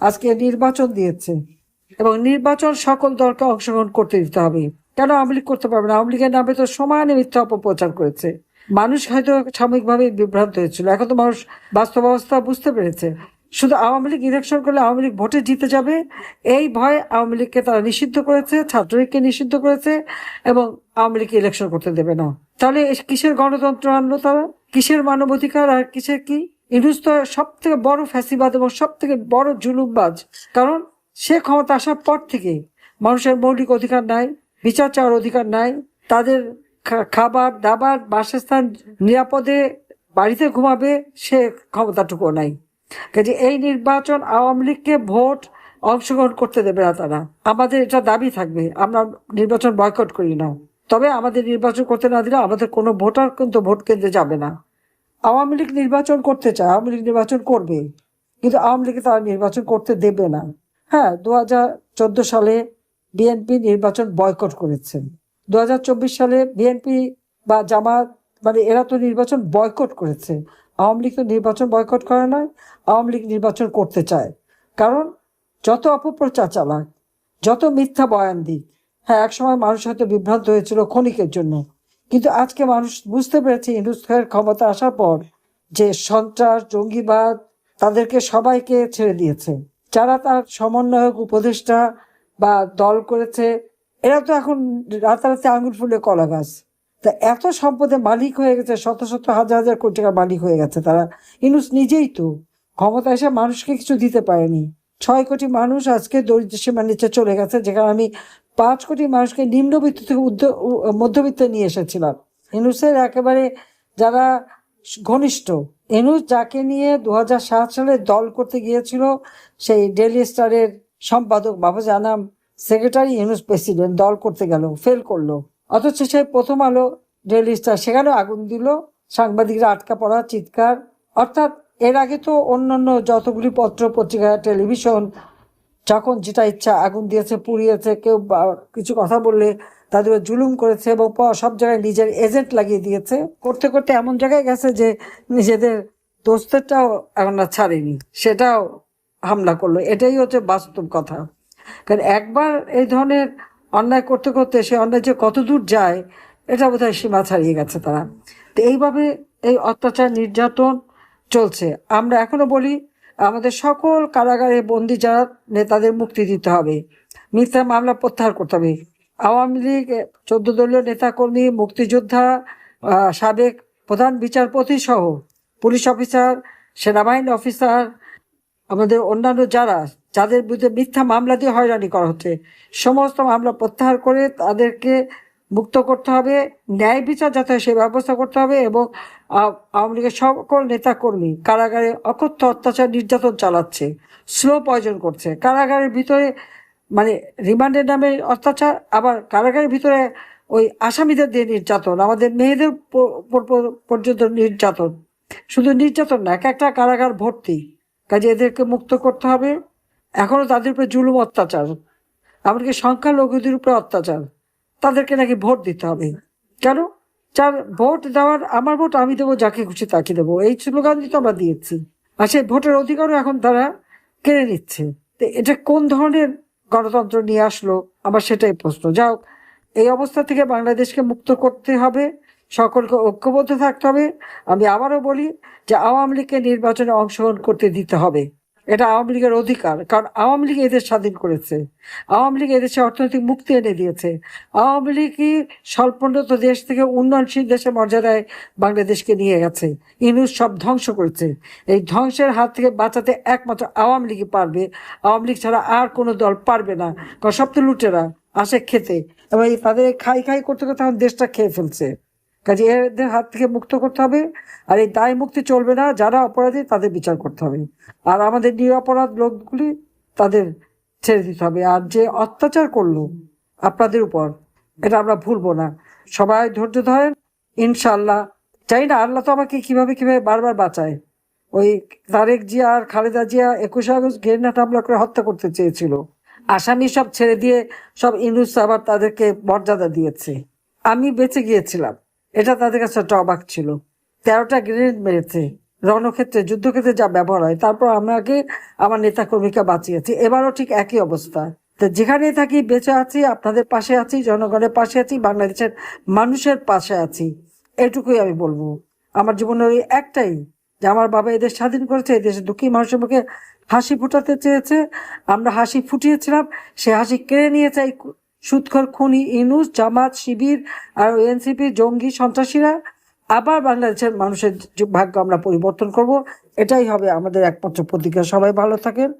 আজকে নির্বাচন দিয়েছে। এবং নির্বাচন সকল দলকে অংশগ্রহণ করতে দিতে হবে। কেন আওয়ামী লীগ করতে পারবে না? আওয়ামী লীগের নামে তো সমানে মিথ্যা অপপ্রচার করেছে। মানুষ হয়তো সাময়িকভাবে বিভ্রান্ত হয়েছিল। এখন তো মানুষ বাস্তব অবস্থা বুঝতে পেরেছে। শুধু আওয়ামী লীগ ইলেকশন করলে আওয়ামী লীগ ভোটে জিতে যাবে? এই ভয়ে আওয়ামী লীগকে তারা নিষিদ্ধ করেছে, ছাত্রলীগকে নিষিদ্ধ করেছে এবং আওয়ামী লীগকে ইলেকশন করতে দেবে না। তাহলে কিসের গণতন্ত্র আনলো তারা? কিসের মানবাধিকার আর কিসের কি? ইনুস তো সব থেকে বড় ফ্যাসিবাদ এবং সব থেকে বড় জুলুমবাজ। কারণ সে ক্ষমতা আসার পর থেকে মানুষের মৌলিক অধিকার নাই, বিচার চাওয়ার অধিকার নাই, তাদের খাবার, দাবার, বাসস্থান নিরাপদে বাড়িতে ঘুমাবে, সে ক্ষমতাটুকু নাই। কাজে এই নির্বাচন আওয়ামী লীগকে ভোট অংশগ্রহণ করতে দেবে না তারা। আমাদের এটা দাবি থাকবে, আমরা নির্বাচন বয়কট করি না। তবে আমাদের নির্বাচন করতে না দিলে আমাদের কোনো ভোটার কিন্তু ভোট কেন্দ্রে যাবে না। আওয়ামী লীগ নির্বাচন করতে চায়, আওয়ামী লীগ নির্বাচন করবে, কিন্তু আওয়ামী লীগে তারা নির্বাচন করতে দেবে না। হ্যাঁ দু হাজার চোদ্দ সালে বিএনপি নির্বাচন বয়কট করেছেন দু হাজার চব্বিশ সালে বিএনপি বা জামাত মানে এরা তো নির্বাচন বয়কট করেছে। আওয়ামী লীগ তো নির্বাচন বয়কট করে নয় আওয়ামী লীগ নির্বাচন করতে চায়। কারণ যত অপপ্রচার চালাক, যত মিথ্যা বয়ান দিক হ্যাঁ একসময় মানুষ হয়তো বিভ্রান্ত হয়েছিল ক্ষণিকের জন্য কিন্তু আজকে মানুষ বুঝতে পেরেছে ইন্দুস খায়ের ক্ষমতা আসার পর যে সন্ত্রাস, জঙ্গিবাদ তাদেরকে সবাইকে ছেড়ে দিয়েছে। যারা তার সমন্বয়ক, উপদেষ্টা বা দল করেছে, এরা তো এখন রাতারাতি আঙুল ফুলে কলা গাছ। তা এত সম্পদের মালিক হয়ে গেছে, শত শত হাজার হাজার কোটি টাকার মালিক হয়ে গেছে তারা। ইনুস নিজেই তো ক্ষমতা এসে মানুষকে কিছু দিতে পারেনি। ছয় কোটি মানুষ আজকে দরিদ্র সীমার নিচে চলে গেছে, যেখানে আমি পাঁচ কোটি মানুষকে নিম্নবিত্ত থেকে উদ্য- উ- মধ্যবিত্তে নিয়ে এসেছিলাম। ইনুসের একেবারে যারা ঘনিষ্ঠ এনুস যাকে নিয়ে দু সালে দল করতে গিয়েছিল, সেই ডেলি স্টারের সম্পাদক বাবু জানাম সেক্রেটারি এনুস প্রেসিডেন্ট দল করতে গেল, ফেল করল। অথচ সে প্রথম আলো ডেলি স্টার, সেখানেও আগুন দিল, সাংবাদিকরা আটকা পড়া, চিৎকার। অর্থাৎ এর আগে তো অন্যান্য যতগুলি পত্র, পত্রিকা, টেলিভিশন যখন যেটা ইচ্ছা আগুন দিয়েছে, পুড়িয়েছে, কেউ কিছু কথা বললে তাদের জুলুম করেছে এবং সব জায়গায় নিজের এজেন্ট লাগিয়ে দিয়েছে। করতে করতে এমন জায়গায় গেছে যে নিজেদের দোস্তেরটাও এখন আর ছাড়েনি। সেটাও হামলা করল। এটাই হচ্ছে বাস্তব কথা। কারণ একবার এই ধরনের অন্যায় করতে করতে সে অন্যায় যে কত দূর যায়, এটা বোধহয় সীমা ছাড়িয়ে গেছে তারা। তো এইভাবে এই অত্যাচার নির্যাতন চলছে। আমরা এখনও বলি আমাদের সকল কারাগারে বন্দি যারা, নেতাদের মুক্তি দিতে হবে। মিথ্যা মামলা প্রত্যাহার করতে হবে। আওয়ামী লীগ, চোদ্দ দলীয় নেতাকর্মী, মুক্তিযোদ্ধা সাবেক প্রধান বিচারপতি সহ পুলিশ অফিসার, সেনাবাহিনী অফিসার, আমাদের অন্যান্য যারা, যাদের বিরুদ্ধে মিথ্যা মামলা দিয়ে হয়রানি করা হচ্ছে, সমস্ত মামলা প্রত্যাহার করে তাদেরকে মুক্ত করতে হবে, ন্যায় বিচার যাতে সেই ব্যবস্থা করতে হবে এবং আওয়ামী লীগের সকল নেতাকর্মী কারাগারে অকথ্য অত্যাচার নির্যাতন চালাচ্ছে, স্লো পয়জন করছে। কারাগারের ভিতরে মানে রিমান্ডের নামে অত্যাচার, আবার কারাগারের ভিতরে ওই আসামিদের দিয়ে নির্যাতন, আমাদের মেয়েদের পর্যন্ত নির্যাতন। শুধু নির্যাতন না, এক একটা কারাগার ভর্তি, কাজে এদেরকে মুক্ত করতে হবে। এখনও তাদের উপরে জুলুম অত্যাচার, এমনকি সংখ্যালঘুদের উপরে অত্যাচার। তাদেরকে নাকি ভোট দিতে হবে। কেন? যার ভোট দেওয়ার, আমার ভোট আমি দেবো, যাকে খুশি তাকে দেবো। এই স্লোগান তো আমরা দিয়েছি। আর সেই ভোটের অধিকারও এখন তারা কেড়ে নিচ্ছে। তো এটা কোন ধরনের গণতন্ত্র নিয়ে আসলো? আমার সেটাই প্রশ্ন। যাও এই অবস্থা থেকে বাংলাদেশকে মুক্ত করতে হবে, সকলকে ঐক্যবদ্ধ থাকতে হবে। আমি আবারও বলি যে আওয়ামী লীগকে নির্বাচনে অংশগ্রহণ করতে দিতে হবে। এটা আওয়ামী লীগের অধিকার, কারণ আওয়ামী লীগ এদের স্বাধীন করেছে। আওয়ামী লীগ এদেশে অর্থনৈতিক মুক্তি এনে দিয়েছে। আওয়ামী লীগই স্বল্পোন্নত দেশ থেকে উন্নয়নশীল দেশের মর্যাদায় বাংলাদেশকে নিয়ে গেছে। ইনুস সব ধ্বংস করেছে। এই ধ্বংসের হাত থেকে বাঁচাতে একমাত্র আওয়ামী লীগই পারবে। আওয়ামী লীগ ছাড়া আর কোনো দল পারবে না, কারণ সব তো লুটেরা, আসে খেতে। এবং তাদের খাই খাই করতে করতে আমার দেশটা খেয়ে ফেলছে। কাজে এদের হাত থেকে মুক্ত করতে হবে। আর এই দায় মুক্তি চলবে না, যারা অপরাধী তাদের বিচার করতে হবে। আর আমাদের নিরপরাধ লোকগুলি তাদের ছেড়ে দিতে হবে। আর যে অত্যাচার করল আপনাদের উপর, এটা আমরা ভুলবো না। সবাই ধৈর্য ধরেন ইনশাল্লাহ চাই না, আল্লাহ তো আমাকে কীভাবে কীভাবে বারবার বাঁচায়। ওই তারেক জিয়া আর খালেদা জিয়া একুশে আগস্ট ঘেরনাট হামলা করে হত্যা করতে চেয়েছিল। আসামি সব ছেড়ে দিয়ে সব ইনুস আবার তাদেরকে মর্যাদা দিয়েছে। আমি বেঁচে গিয়েছিলাম। এটা তাদের কাছে একটা ছিল। তেরোটা গ্রেনেড মেরেছে। রণক্ষেত্রে, যুদ্ধক্ষেত্রে যা ব্যবহার হয়, তারপর আমাকে, আমার নেতাকর্মীকে বাঁচিয়েছি। এবারও ঠিক একই অবস্থা। তো যেখানেই থাকি, বেঁচে আছি, আপনাদের পাশে আছি, জনগণের পাশে আছি, বাংলাদেশের মানুষের পাশে আছি। এটুকুই আমি বলব। আমার জীবনে ওই একটাই, যে আমার বাবা এদের স্বাধীন করেছে, এই দেশের দুঃখী মানুষের মুখে হাসি ফুটাতে চেয়েছে। আমরা হাসি ফুটিয়েছিলাম, সে হাসি কেড়ে নিয়েছে সুৎখর খুনি ইনুস, জামাত, শিবির আর এনসিপি জঙ্গি সন্ত্রাসীরা আবার বাংলাদেশের মানুষের ভাগ্য আমরা পরিবর্তন করব। এটাই হবে আমাদের একমাত্র প্রতিজ্ঞা। সবাই ভালো থাকেন।